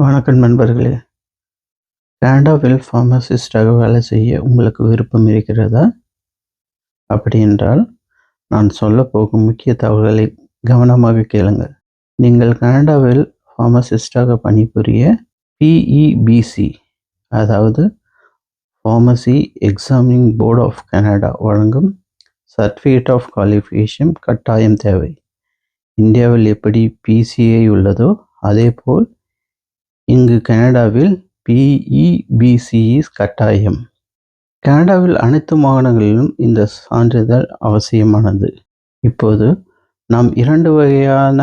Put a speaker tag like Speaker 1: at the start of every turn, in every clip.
Speaker 1: வணக்கம் நண்பர்களே. கனடாவில் ஃபார்மசிஸ்டாக வேலை செய்ய உங்களுக்கு விருப்பம் இருக்கிறதா? அப்படி என்றால் நான் சொல்ல போகும் முக்கிய தகவல்களை கவனமாக கேளுங்கள். நீங்கள் கனடாவில் ஃபார்மசிஸ்டாக பணிபுரிய பிஇபிசி அதாவது pharmacy examining board of Canada வழங்கும் சர்டிஃபிகேட் ஆஃப் குவாலிஃபிகேஷன் கட்டாயம் தேவை. இந்தியாவில் எப்படி பிசிஐ உள்ளதோ அதேபோல் இங்கு கனடாவில் பிஇபிசிஇஸ் கட்டாயம். கனடாவில் அனைத்து மாகாணங்களிலும் இந்த சான்றிதழ் அவசியமானது. இப்போது நாம் இரண்டு வகையான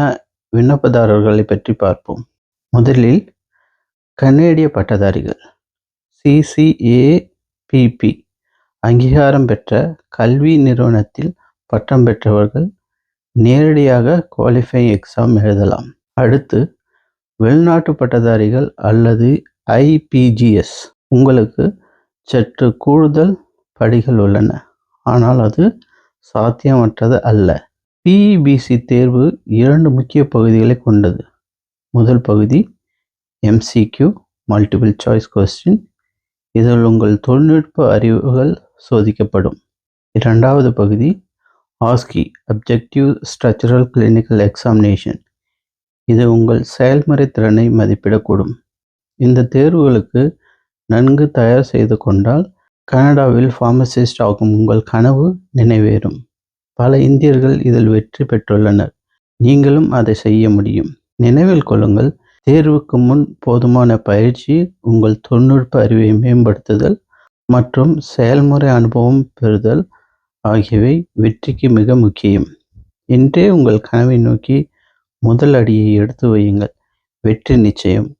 Speaker 1: விண்ணப்பதாரர்களை பற்றி பார்ப்போம். முதலில் கனேடிய பட்டதாரிகள் சிசிஏபிபி அங்கீகாரம் பெற்ற கல்வி நிறுவனத்தில் பட்டம் பெற்றவர்கள் நேரடியாக குவாலிஃபை எக்ஸாம் எழுதலாம். அடுத்து வெளிநாட்டு பட்டதாரிகள் அல்லது ஐபிஜிஎஸ் உங்களுக்கு சற்று கூடுதல் படிகள் உள்ளன. ஆனால் அது சாத்தியமற்றது அல்ல. பிஇபிசி தேர்வு இரண்டு முக்கிய பகுதிகளை கொண்டது. முதல் பகுதி எம்சிக்யூ மல்டிபிள் சாய்ஸ் கொஸ்டின் இதில் உங்கள் தொழில்நுட்ப அறிவுகள் சோதிக்கப்படும். இரண்டாவது பகுதி OSCE objective structural clinical examination இது உங்கள் செயல்முறை திறனை மதிப்பிடக்கூடும். இந்த தேர்வுகளுக்கு நன்கு தயார் செய்து கொண்டால் கனடாவில் ஃபார்மசிஸ்ட் ஆகும் உங்கள் கனவு நினைவேறும் பல இந்தியர்கள் இதில் வெற்றி பெற்றுள்ளனர். நீங்களும் அதை செய்ய முடியும். நினைவில் கொள்ளுங்கள் தேர்வுக்கு முன் போதுமான பயிற்சி உங்கள் தொழில்நுட்ப அறிவை மேம்படுத்துதல் மற்றும் செயல்முறை அனுபவம் பெறுதல் ஆகியவை வெற்றிக்கு மிக முக்கியம். இன்றே உங்கள் கனவை நோக்கி முதல் அடியை எடுத்து வையுங்கள். வெற்றி நிச்சயம்.